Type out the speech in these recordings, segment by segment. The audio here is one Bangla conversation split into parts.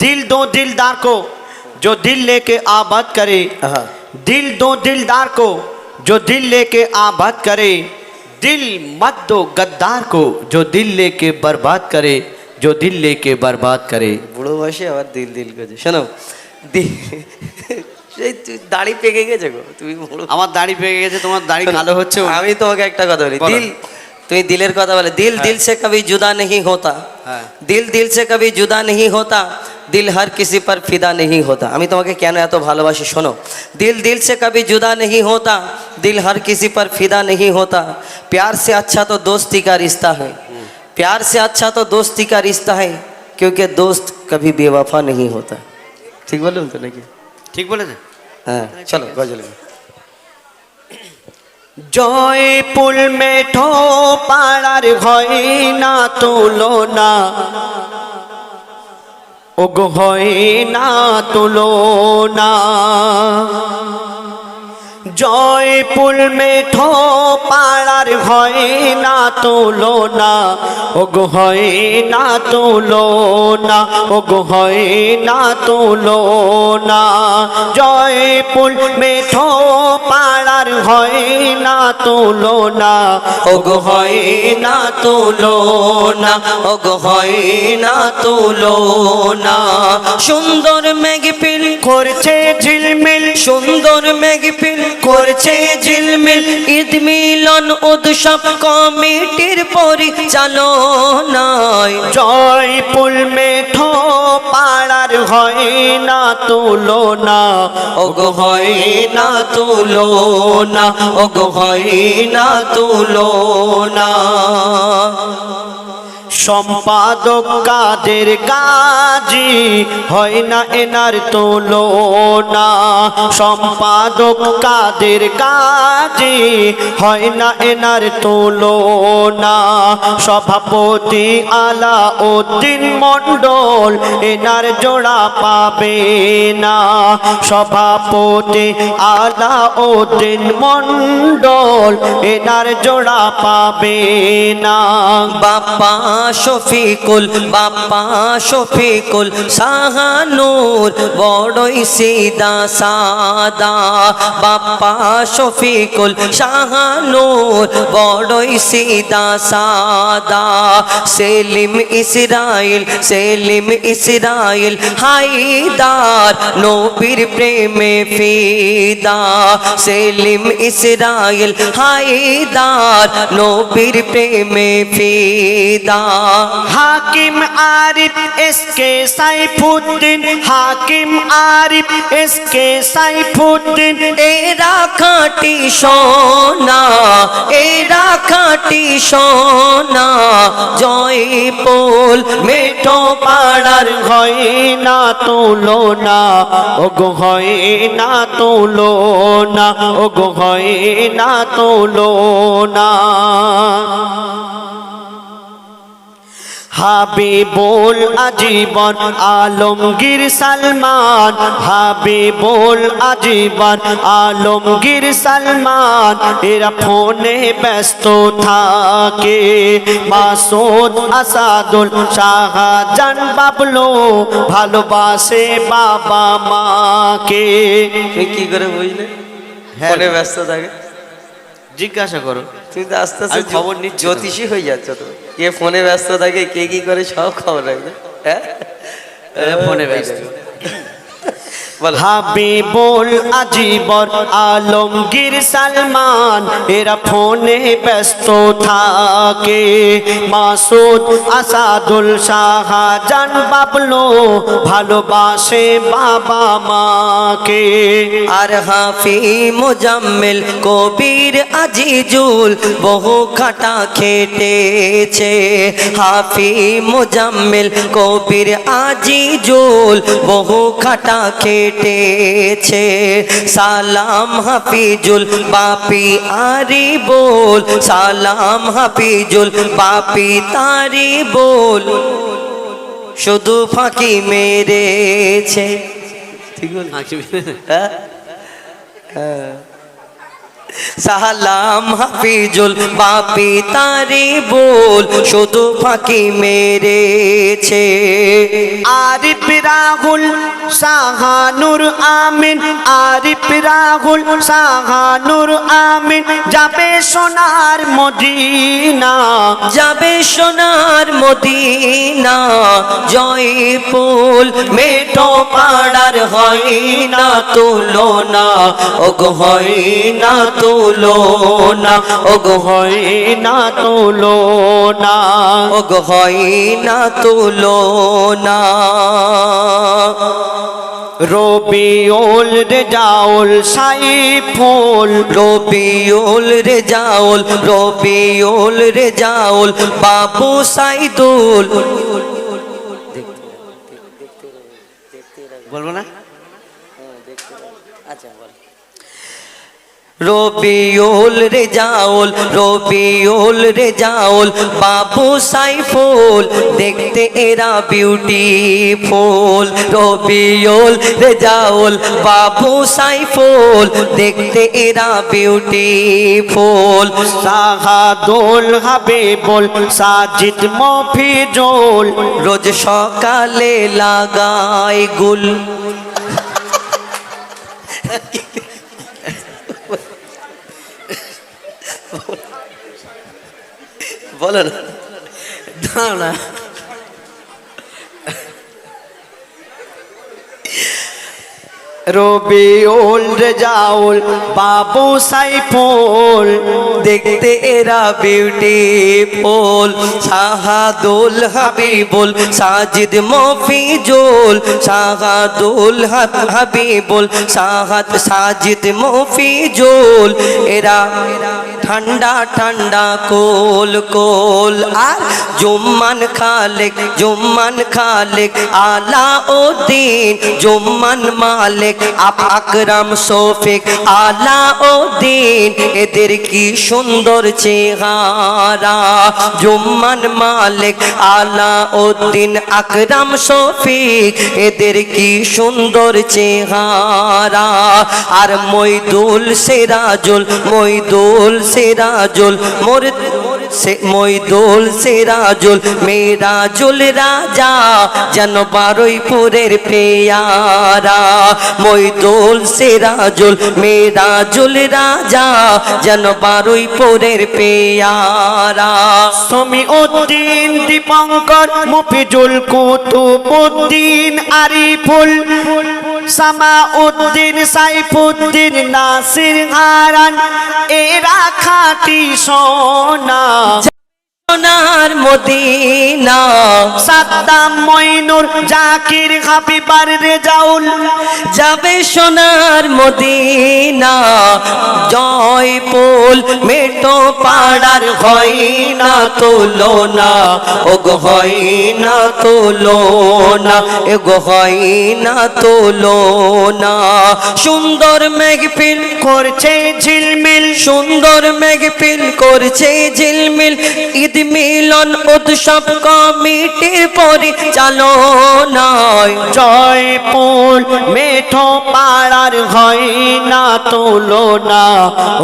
दिल दो दिलदार को जो दिल लेके आबाद करे हाँ। दिल दो दिलदार को जो दिल लेके आबाद करे दिल मत दो गद्दार को जो दिल लेके बर्बाद करे जो दिल लेके बर्बाद करे বুড়ো বয়সে আবার দিল দিল করছে শোনো দি- সেই তুই দাড়ি পেকে গেছে গো তুমি বুড়ো আমার দাড়ি পেকে গেছে তোমার দাড়ি কালো হচ্ছে আমি তোমাকে একটা কথা বলি বলো। দিল তুমি দিলের কথা বলে দিল দিল से कभी जुदा नहीं होता হ্যাঁ। দিল দিল से कभी जुदा नहीं होता दिल हर किसी पर फिदा नहीं होता আমি তোমাকে কেন এত ভালোবাসি শোনো दिल दिल से कभी जुदा नहीं होता दिल हर किसी पर फिदा नहीं होता प्यार से अच्छा तो दोस्ती का रिश्ता है प्यार से अच्छा तो दोस्ती का रिश्ता है क्योंकि दोस्त कभी बेवफा नहीं होता ঠিক বললাম তো নাকি ঠিক বলেছে হ্যাঁ চলো গজল গাও। জয়পুল মেঠো পাড়ার হয় না তুলনা ওগো হয় না তুলনা। জয়পুল মেঠো পাড়ার হয় না তুলনা ওগো হয় না তুলনা ওগো হয় না তুলনা জয়পুল মেঠো পাড়ার হয় না তুলনা ওগো হয় না তুলনা ওগো হয় না তুলনা সুন্দর মেঘপিল করছে ঝিলমিল সুন্দর মেঘপিল করছে ঝিলমিল। ঈদ মিলন উৎসব কমিটির পরিচালনায়। জয়পুল মেঠো পাড়ার হয় না তুলনা। ওগো হয় না তুলনা ওগো হয় না তুলনা। সম্পাদক কাদের কাজী? হয় না এনার তুলনা? সম্পাদক কাদের কাজী? হয় না এনার তুলনা? সভাপতি আলা উদ্দিন মণ্ডল, এনার জোড়া পাবে না। সভাপতি আলা উদ্দিন মণ্ডল, এনার জোড়া পাবে না। বাপ্পা শফিকুল বাপ্পা শফিকুল শাহানুর, বড়ই সিদা সাদা। বাপ্পা শফিকুল শাহানুর, বড়ই সিদা সাদা। সেলিম ইসরাইল সেলিম ইসরাইল হাইদার নবীর প্রেমে ফিদা সেলিম ইসরাইল হাইদার নবীর প্রেমে ফিদা হাকিম আরিফ এসকে সাইফুদ্দিন হাকিম আরিফ এসকে সাইফুদ্দিন এরা খাটি সোনা এরা খাটি সোনা জয় জয়পুল মেঠো পাড়ার হয় না তুলনা ওগো হয় না তুলনা ওগো হয় না তুলনা হাবিবুল আজীবন আলমগীর সালমান হাবিবুল আজীবন আলমগীর সালমান এরা ফোনে ব্যস্ত থাকে। মাসুদ আসাদুল শাহজান বাবলু ভালোবাসে বাবা মাকে। কি করে বুঝলে? হ্যাঁ। ফোনে ব্যস্ত থাকে। জিজ্ঞাসা করো। তুমি তো আস্তে আস্তে খবর নি জ্যোতিষী হয়ে যাচ্ছ তো। কে ফোনে ব্যস্ত থাকে কে কি করে সব খবর রাখবে। হ্যাঁ? ফোনে ব্যস্ত। হাবিবুল আজীবন আলমগীর সালমান এরা ফোনে ব্যস্ত থাকে। মাসুদ আসাদুল শাহজান বাবলু ভালোবাসে বাবা মাকে। আর হাফি মোজাম্মেল কবির আজিজুল বহু খাটা খেটেছে। হাফি মোজাম্মেল কবির আজিজুল বহু খাটা খেটেছে সালাম হাফিজুল বাপি আরি বল। সালাম হাফিজুল বাপি তারি বল। শুধু ফাঁকি মেরেছে। ঠিক বল হ্যাঁ? হ্যাঁ। সালাম হাফিজুল বাপি তারি বল শুধু ফাঁকি মেরেছে। আরিফ রাহুল সাহানুর আমিন। আরিফ রাহুল সাহানুর আমিন। যাবে সোনার মদিনা। যাবে সোনার মদিনা জয়পুল মেটো পাড়ার হয় না তুলনা। ওগ হয় না তুলনা। ওগ হয় না তোলো না ওগ হয় না তুলনা। রবিউল রেজাউল সাইফুল। রবিউল রে জাউল রবিউল রে জাউল বাবু সাইদুল। বলব না? রবিউল রে জাউল রবিউল রে জাউল বাবু সাইফুল দেখতে এরা বিউটিফুল রবিউল রে জাউল বাবু সাইফুল দেখতে এরা বিউটিফুল সাহাদুল হাবিবুল সাজিদ মফিজুল। রোজ সকালে লাগাই গুল। বলো না। রবিউল রেজাউল বাবু সাইফুল দেখতে এরা বিউটিফুল শাহাদুল হাবিবুল সাজিদ মফিজুল শাহাদুল হাব- হাবিবুল সাহাদ সাজিদ মফিজুল। এরা ঠান্ডা ঠান্ডা কোল কোল আর জুম্মান খালেক জুম্মান খালেক আলা উদ্দিন জুম্মান মালিক আকরাম শফিক আলা উদ্দিন এদের কি সুন্দর চেহারা জুম্মান মালিক আলা উদ্দিন আকরাম শফিক এদের কি সুন্দর চেহারা আর মইদুল সেরাজুল মইদুল সেরাজুল মোর সে মইদুল সেরাজুল মেরাজুল রাজা যেন বারুইপুরের পেয়ারা। মইদুল সেরাজুল মেরাজুল রাজা যেন বারুইপুরের পেয়ারা। সমি উদ্দিন, দীপঙ্কর, মফিজুল কুতুবুদ্দিন আরিফুল সামা উদ্দিন সাইফুদ্দিন নাসির হারান এরা খাটি সোনা। সোনার মদিনা। সাদ্দাম মইনুর জাকির হাবিবার রেজাউল। যাবে সোনার মদিনা। জয়পুল মেটো পাড়ার হয় না তোলো না ও ওগো হয় না তুলনা এগো হয় না তুলনা। সুন্দর মেঘপিল করছে ঝিলমিল সুন্দর মেঘপিল করছে ঝিলমিল। ঈদ মিলন উৎসব কমিটির পরিচালনায় জয়পুর মেঠো পাড়ার হয় না তুলনা।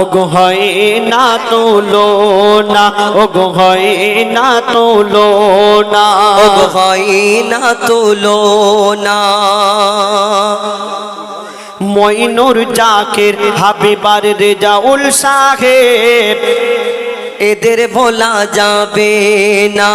ওগো হয় না তোলো তুলনা ওগো হয় না তুলনা। ওগ হয় না তুলনা। মইনুর জাকির হাবিবার রেজাউল সাহেব এদের ভোলা যাবে না।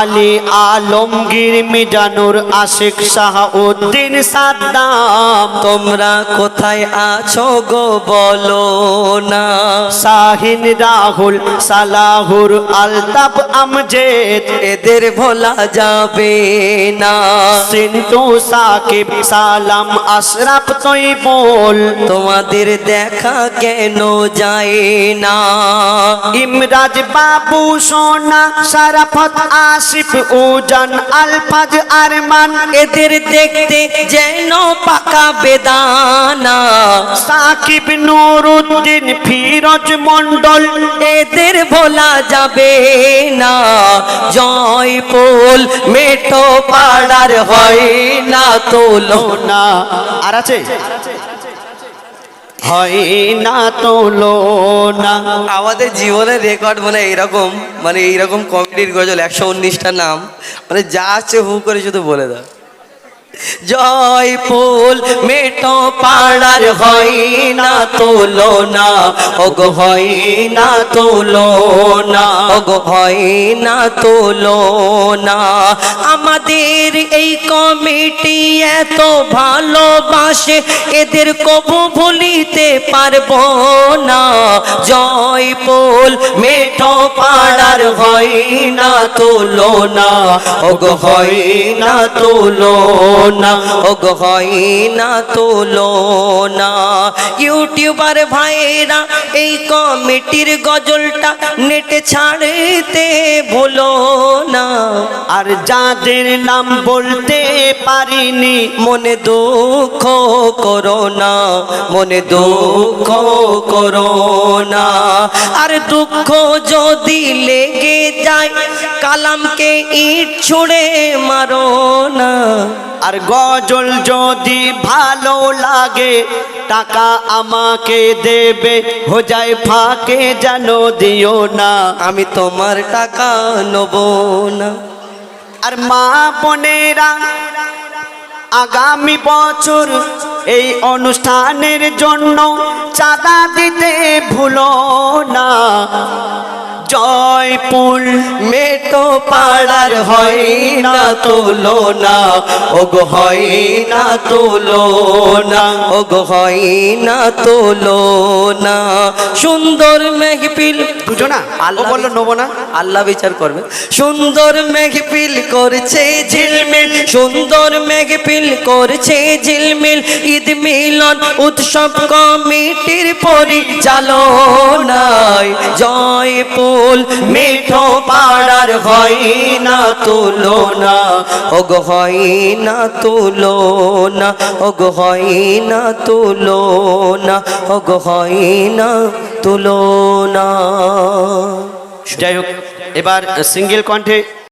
আলী আলমগীর মিজানুর আশিক শাহ উদ্দিন সাদ্দাম। তোমরা কোথায় আছো গো বলো না। শাহিন রাহুল সালাহুর আলতাফ আমজেদ। এদের ভোলা যাবে না। সিন্টু সাকিব সালাম আশরাফ বল তোমাদের দেখা কেন যায় না? ইমরাজ বাবু সোনা, সারাফত আসিফ, উজান, আলফাজ, আরমান, এদের দেখতে যেন পাকা বেদানা। সাকিব নুরুদ্দিন, ফিরোজ মন্ডল এদের ভোলা যাবে না। জয়পুল মেটো পাড়ার হয় না তোলো না আর আছে? হয় না না। আমাদের জীবনের রেকর্ড মানে এইরকম মানে এইরকম কমেডির গজল একশো উনিশটা নাম মানে যা আছে হু করে শুধু বলে দাও। জয়পুল মেটো পাড়ার হয় না তোলো না ওগো হয় না তোলো না ওগো হয় না তোলো না আমাদের এই কমিটি এত ভালোবাসে, এদের কবু ভুলিতে পারব না। জয়পুল মেঠো পাড়ার হয় না তোলো না ওগো হয় না তোলো না ওগো হয় না তোলো না ইউটিউবার ভাইরা এই কমিটির গজলটা নেটে ছাড়তে ভুলো না। আর যাদের নাম বলতে পারিনি মনে দুঃখ করো না। মনে দুঃখ করো না। আর দুঃখ যদি লেগে যায় কালামকে ইট ছুড়ে মারো না। আর গজল যদি ভালো লাগে টাকা আমাকে দেবে। হো যায় ফাঁকে যেন দিও না। আমি তোমার টাকা নেব না। আর মা বোনেরা আগামী বছর এই অনুষ্ঠানের জন্য চাঁদা দিতে ভুলো না। জয়পুর মেটো পাড়ার হয় না তোলো না ওগো হয় না তোলো না ওগো হয় না তোলো না সুন্দর মেঘপিল বুঝো না আল্লাহ বলল নেব না আল্লাহ বিচার করবে। সুন্দর মেঘপিল করছে ঝিলমিল সুন্দর মেঘপিল করছে ঝিলমিল। ঈদ মিলন উৎসব কমিটির পরিচালনায় জয়পুল মিঠো পাড়ার হয় না তুলো না ওগ হয় না তুলো না ওগ হয় না তুলো না ওগ হয় না তুলো না যাই হোক, এবার সিঙ্গেল কণ্ঠে